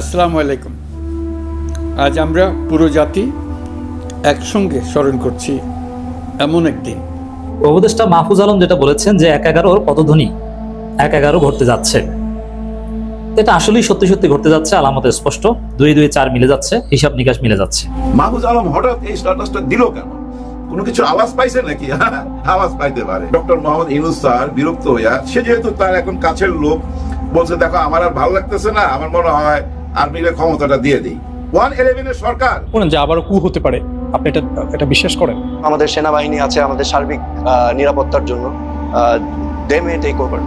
আসসালামু আলাইকুম। আজ আমরা পুরো জাতি একসঙ্গে স্মরণ করছি এমন একদিন। উপদেষ্টা মাহফুজ আলম যেটা বলেছেন যে এক এগারোর পদধ্বনি এক এগারো ঘটতে যাচ্ছে। এটা আসলেই সত্যি সত্যি ঘটতে যাচ্ছে আলামত স্পষ্ট। দুই দুই চার মিলে যাচ্ছে হিসাব নিকাশ মিলে যাচ্ছে। মাহফুজ আলম হঠাৎ এই স্ট্যাটাসটা দিল কেন? কোনো কিছু আওয়াজ পাইছে নাকি? আওয়াজ পাইতে পারে। ডক্টর মোহাম্মদ ইনুস স্যার বিরক্ত হইয়া সে যেহেতু তার এখন কাছের লোক বলছে দেখো আমার আর ভালো লাগতেছে না। আমার মনে হয় আর্মির ক্ষমতাটা দিয়ে দিই। ওয়ান ইলেভেনের সরকার। বলেন যে আবারও কু হতে পারে আপনি এটা এটা বিশ্বাস করেন? আমাদের সেনাবাহিনী আছে আমাদের সার্বিক আহ, নিরাপত্তার জন্য দে মে টেক ওভার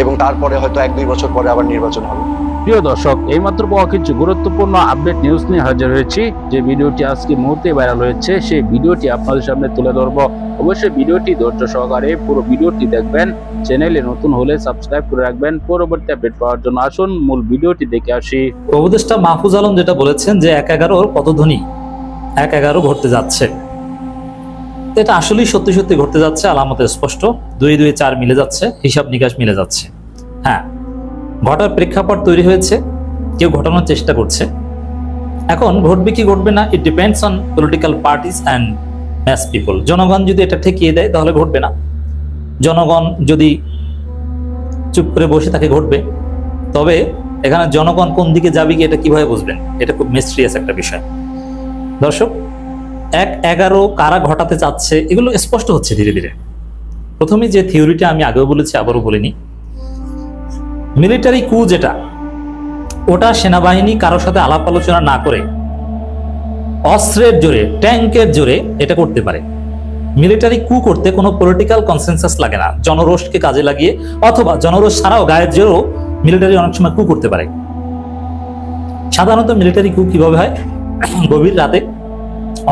এবং তারপরে হয়তো এক দুই বছর পরে আবার নির্বাচন হবে। প্রিয় দর্শক, এইমাত্র পাওয়া কিছু গুরুত্বপূর্ণ আপডেট নিউজ নিয়ে হাজির হয়েছি। যে ভিডিওটি আজকে মুহূর্তে ভাইরাল হয়েছে, সেই ভিডিওটি আপনাদের সামনে তুলে ধরবো। অবশ্যই ভিডিওটি ধৈর্য সহকারে পুরো ভিডিওটি দেখবেন। চ্যানেলে নতুন হলে সাবস্ক্রাইব করে রাখবেন। পরবর্তী আপডেট পাওয়ার জন্য আসুন, মূল ভিডিওটি দেখে আসি। উপদেষ্টা মাহফুজ আলম যেটা বলেছেন যে এক এগারোর পদধ্বনি এক এগারো ঘটতে যাচ্ছে। এটা আসলেই সত্যি সত্যি ঘটতে যাচ্ছে, আলামতে স্পষ্ট। দুই দুই চার মিলে যাচ্ছে, হিসাব নিকাশ মিলে যাচ্ছে। হ্যাঁ ঘটার প্রেক্ষাপট তৈরি হয়েছে, কেউ ঘটানোর চেষ্টা করছে। এখন ঘটবে কি ঘটবে না it depends on political parties and mass people জনগণ যদি এটা ঠেকিয়ে দেয়, তাহলে ঘটবে না। জনগণ যদি চুপ করে বসে থাকে, ঘটবে। তবে এখানে জনগণ কোন দিকে যাবে কি, এটা কীভাবে বুঝবেন? এটা খুব মিস্ট্রিয়াস একটা বিষয়। দর্শক, এক এগারো কারা ঘটাতে চাচ্ছে, এগুলো স্পষ্ট হচ্ছে ধীরে ধীরে। প্রথমে যে থিওরিটা আমি আগেও বলেছি, আবারও বলিনি। মিলিটারি কু যেটা, ওটা সেনাবাহিনী কারোর সাথে আলাপ আলোচনা না করে, অস্ত্রের জোরে, ট্যাঙ্কের জোরে এটা করতে পারে। মিলিটারি কু করতে কোনো পলিটিক্যাল কনসেনসাস লাগে না, জনরোষকে কাজে লাগিয়ে, অথবা জনরোষ ছাড়াও গায়ের জোরেও মিলিটারি অনেক সময় কু করতে পারে। সাধারণত মিলিটারি কু কীভাবে হয়? গভীর রাতে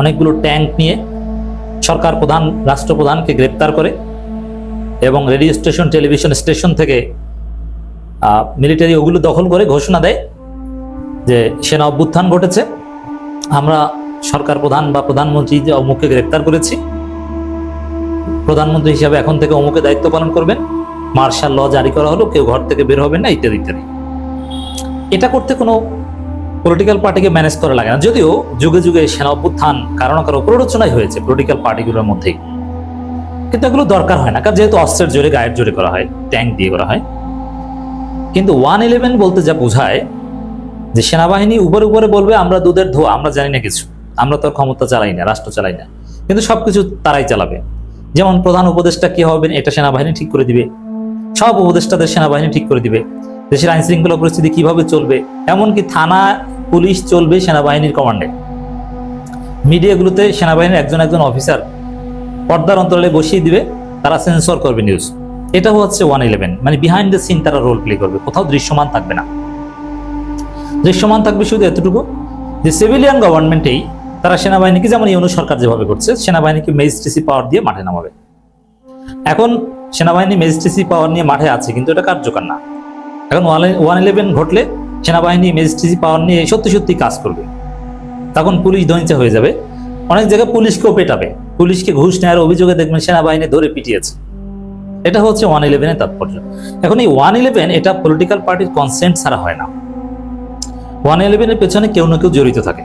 অনেকগুলো ট্যাঙ্ক নিয়ে সরকার প্রধান, রাষ্ট্রপ্রধানকে গ্রেপ্তার করে এবং রেডিও স্টেশন, টেলিভিশন স্টেশন থেকে মিলিটারি ওগুলো দখল করে ঘোষণা দেয় যে সেনা অভ্যুত্থান ঘটেছে। আমরা সরকার প্রধান বা প্রধানমন্ত্রী যে অমুককে গ্রেপ্তার করেছি, প্রধানমন্ত্রী হিসাবে এখন থেকে অমুকে দায়িত্ব পালন করবেন। মার্শাল ল জারি করা হলো, কেউ ঘর থেকে বের হবেন না, ইত্যাদি ইত্যাদি। এটা করতে কোনো পলিটিক্যাল পার্টিকে ম্যানেজ করা লাগে না। যদিও যুগে যুগে সেনা অভ্যুত্থান কারও না কারও প্ররোচনাই হয়েছে পলিটিক্যাল পার্টিগুলোর মধ্যেই। কিন্তু এগুলো দরকার হয় না, কারণ যেহেতু অস্ত্রের জোরে, গায়ের জোরে করা হয় ট্যাঙ্ক দিয়ে করা হয়। কিন্তু ওয়ান ইলেভেন বলতে যা বোঝায় যে সেনাবাহিনী উপরে উপরে বলবে, আমরা দুধের ধোয়া, আমরা জানি না কিছু। আমরা তো ক্ষমতা চালাই না, রাষ্ট্র চালাই না। কিন্তু সবকিছু তারাই চালাবে। যেমন প্রধান উপদেষ্টা কি হবেন, এটা সেনাবাহিনী ঠিক করে দিবে। সব উপদেষ্টাদের সেনাবাহিনী ঠিক করে দিবে। দেশের আইন শৃঙ্খলা পরিস্থিতি কীভাবে চলবে? এমনকি থানা, পুলিশ চলবে সেনাবাহিনীর কমান্ডে মিডিয়াগুলোতে সেনাবাহিনীর একজন একজন অফিসার পর্দার অন্তরালে বসিয়ে দিবে, তারা সেন্সর করবে নিউজ এটা হচ্ছে ওয়ান ইলেভেন মানে বিহাইন্ড দ্য সিন তারা রোল প্লে করবে, কোথাও দৃশ্যমান থাকবে না। দৃশ্যমান থাকবে শুধু এতটুকু যে সিভিলিয়ান গভর্নমেন্টেই তারা সেনাবাহিনীকে যেমন ইউনু সরকার যেভাবে করছে, সেনাবাহিনীকে ম্যাজিস্ট্রেসি পাওয়ার দিয়ে মাঠে নামাবে। এখন সেনাবাহিনী ম্যাজিস্ট্রেসি পাওয়ার নিয়ে মাঠে আছে, কিন্তু এটা কার্যকর না। এখন ওয়ান ইলেভেন ঘটলে সেনাবাহিনী ম্যাজিস্ট্রেসি পাওয়ার নিয়ে সত্যি সত্যি কাজ করবে। তখন পুলিশ দনিচা হয়ে যাবে। অনেক জায়গায় পুলিশকেও পেটাবে। পুলিশকে ঘুষ নেওয়ার অভিযোগে দেখবেন সেনাবাহিনী ধরে পিটিয়েছে। এটা হচ্ছে ওয়ান ইলেভেনের তাৎপর্য। এখন এই ওয়ান ইলেভেন এটা পলিটিক্যাল পার্টির কনসেন্ট ছাড়া হয় না। ওয়ান ইলেভেনের পেছনে কেউ না কেউ জড়িত থাকে।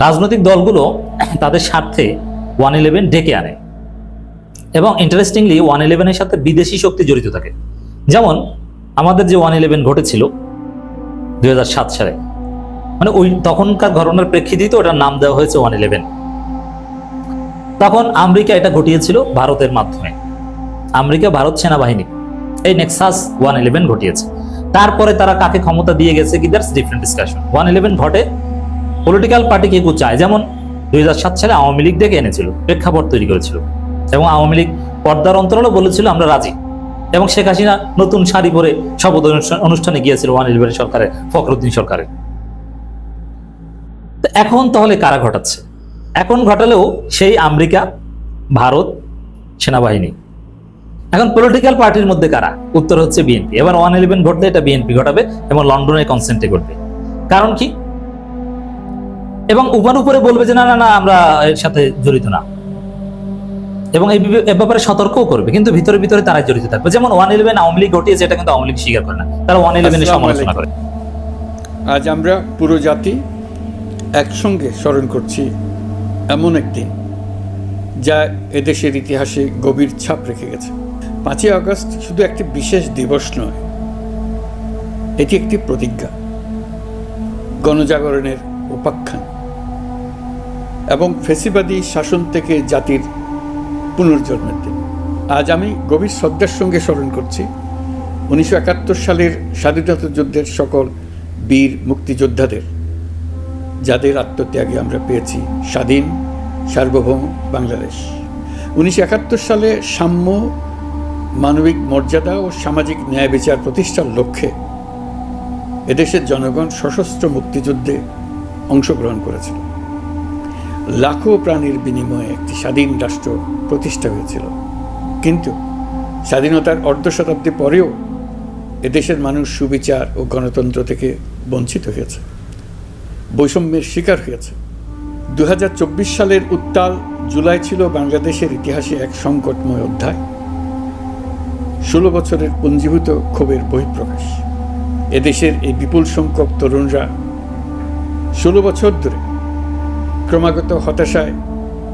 রাজনৈতিক দলগুলো তাদের স্বার্থে ওয়ান ইলেভেন ডেকে আনে। এবং ইন্টারেস্টিংলি ওয়ান ইলেভেনের সাথে বিদেশি শক্তি জড়িত থাকে। যেমন আমাদের যে ওয়ান ইলেভেন ঘটেছিল দু হাজার সাত সালে মানে ওই তখনকার ঘটনার প্রেক্ষিতেই তো ওটার নাম দেওয়া হয়েছে ওয়ান ইলেভেন তখন আমেরিকা এটা ঘটিয়েছিল ভারতের মাধ্যমে। আমেরিকা ভারত সেনাবাহিনী। এই নেক্সাস ওয়ান ইলেভেন ঘটিয়েছে। তারপরে তারা কাকে ক্ষমতা দিয়ে গেছে কি that's different discussion. One eleven ঘটে পলিটিক্যাল পার্টি কেউ চায়? যেমন দুই হাজার সাত সালে আওয়ামী লীগ ডেকে এনেছিল, প্রেক্ষাপট তৈরি করেছিল। এবং আওয়ামী লীগ পর্দার অন্তরালও বলেছিল, আমরা রাজি। এবং শেখ হাসিনা নতুন শাড়ি পরে শপথ অনুষ্ঠান- গিয়েছিল ওয়ান ইলেভেন সরকারের, ফখরুদ্দিন সরকারের। এখন তাহলে কারা ঘটাচ্ছে? এখন ঘটালেও সেই আমেরিকা, ভারত, সেনাবাহিনী। এখন পলিটিক্যাল পার্টির মধ্যে কারা? উত্তর হচ্ছে বিএনপি এবার ওয়ান ইলেভেন ঘটলে এটা বিএনপি ঘটাবে এবং লন্ডনের কনসেন্টে ঘটবে কারণ কি? এবং উপর উপরে বলবে যে না না না আমরা এর সাথে জড়িত না। এবং এই ব্যাপারে সতর্কও করবে কিন্তু ভিতরে ভিতরে তারাই জড়িত থাকবে। যেমন ওয়ান ইলেভেন আওয়ামী লীগ ঘটিয়েছে এটা কিন্তু আওয়ামী লীগ স্বীকার করে না। তারা ওয়ান ইলেভেনের সমালোচনা করে। আজ আমরা পুরো জাতি একসঙ্গে স্মরণ করছি এমন একদিন যা এদেশের ইতিহাসে গভীর ছাপ রেখে গেছে। পাঁচই আগস্ট শুধু একটি বিশেষ দিবস নয়, এটি একটি প্রতিজ্ঞা, গণজাগরণের উপাখ্যান এবং ফেসিবাদী শাসন থেকে জাতির পুনর্জন্মের দিন। আজ আমি গভীর শ্রদ্ধার সঙ্গে স্মরণ করছি, উনিশশো একাত্তর সালের স্বাধীনতা যুদ্ধের সকল বীর মুক্তিযোদ্ধাদের, যাদের আত্মত্যাগে আমরা পেয়েছি স্বাধীন, সার্বভৌম বাংলাদেশ। উনিশশো একাত্তর সালে সাম্য মানবিক মর্যাদা ও সামাজিক ন্যায় বিচার প্রতিষ্ঠার লক্ষ্যে এদেশের জনগণ সশস্ত্র মুক্তিযুদ্ধে অংশগ্রহণ করেছিল। লাখো প্রাণীর বিনিময়ে একটি স্বাধীন রাষ্ট্র প্রতিষ্ঠা হয়েছিল। কিন্তু স্বাধীনতার অর্ধ শতাব্দী পরেও এদেশের মানুষ সুবিচার ও গণতন্ত্র থেকে বঞ্চিত হয়েছে। বৈষম্যের শিকার হয়েছে। দু হাজার চব্বিশ সালের উত্তাল জুলাই ছিল বাংলাদেশের ইতিহাসে এক সংকটময় অধ্যায়। ষোলো বছরের পুঞ্জীভূত ক্ষোভের বহিঃপ্রকাশ। এদেশের এই বিপুল সংখ্যক তরুণরা ষোলো বছর ধরে ক্রমাগত হতাশায়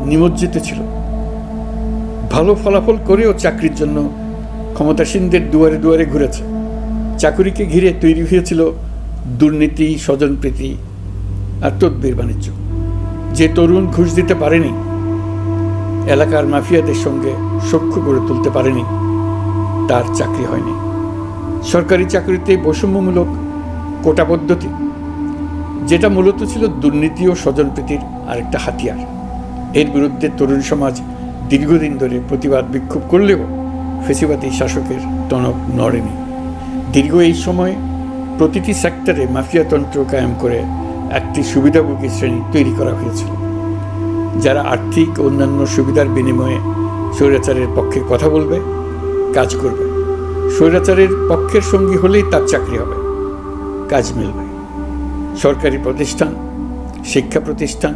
নিমজ্জিত ছিল। ভালো ফলাফল করেও চাকরির জন্য ক্ষমতাসীনদের দুয়ারে দুয়ারে ঘুরেছে। চাকুরিকে ঘিরে তৈরি হয়েছিল দুর্নীতি, স্বজনপ্রীতি আর তদ্বির বাণিজ্য। যে তরুণ ঘুষ দিতে পারেনি, এলাকার মাফিয়াদের সঙ্গে সখ্য করে তুলতে পারেনি। তার চাকরি হয়নি। সরকারি চাকরিতে বৈষম্যমূলক কোটা পদ্ধতি, যেটা মূলত ছিল দুর্নীতি ও স্বজনপ্রীতির আরেকটা হাতিয়ার। এর বিরুদ্ধে তরুণ সমাজ দীর্ঘদিন ধরে প্রতিবাদ বিক্ষোভ করলেও ফেসিবাদী শাসকের টনক নড়েনি। দীর্ঘ এই সময় প্রতিটি সেক্টরে মাফিয়াতন্ত্র কায়েম করে একটি সুবিধাভোগী শ্রেণি তৈরি করা হয়েছিল, যারা আর্থিক অন্যান্য সুবিধার বিনিময়ে স্বৈরাচারের পক্ষে কথা বলবে কাজ করবে। স্বৈরাচারের পক্ষের সঙ্গী হলেই তার চাকরি হবে। কাজ মিলবে। সরকারি প্রতিষ্ঠান, শিক্ষা প্রতিষ্ঠান,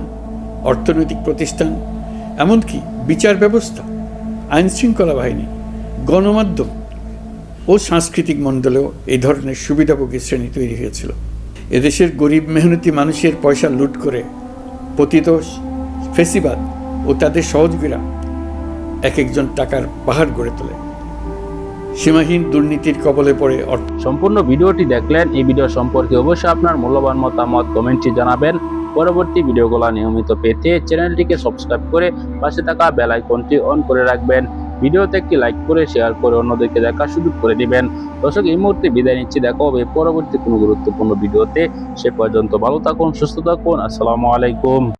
অর্থনৈতিক প্রতিষ্ঠান, এমনকি বিচার ব্যবস্থা, আইন শৃঙ্খলা বাহিনী, গণমাধ্যম ও সাংস্কৃতিক মণ্ডলেও এই ধরনের সুবিধাভোগী শ্রেণি তৈরি হয়েছিল। এদেশের গরিব মেহনতি মানুষের পয়সা লুট করে পতিত ফেসিবাদ ও তাদের সহযোগীরা এক একজন টাকার পাহাড় গড়ে তোলে। সীমাহীন দুর্নীতির কবলে পড়ে সম্পূর্ণ ভিডিওটি দেখলেন, এই ভিডিও সম্পর্কে অবশ্যই আপনার মূল্যবান মতামত কমেন্টে জানাবেন। পরবর্তী ভিডিওগুলো নিয়মিত পেতে চ্যানেলটিকে সাবস্ক্রাইব করে পাশে থাকা বেল আইকনটি অন করে রাখবেন। ভিডিওতে একটি লাইক করে, শেয়ার করে অন্যদেরকে দেখার সুযোগ করে দিবেন। দর্শক, এই মুহূর্তে বিদায় নিচ্ছি। দেখা হবে পরবর্তী কোনো গুরুত্বপূর্ণ ভিডিওতে। সে পর্যন্ত ভালো থাকুন, সুস্থ থাকুন। আসসালামু আলাইকুম।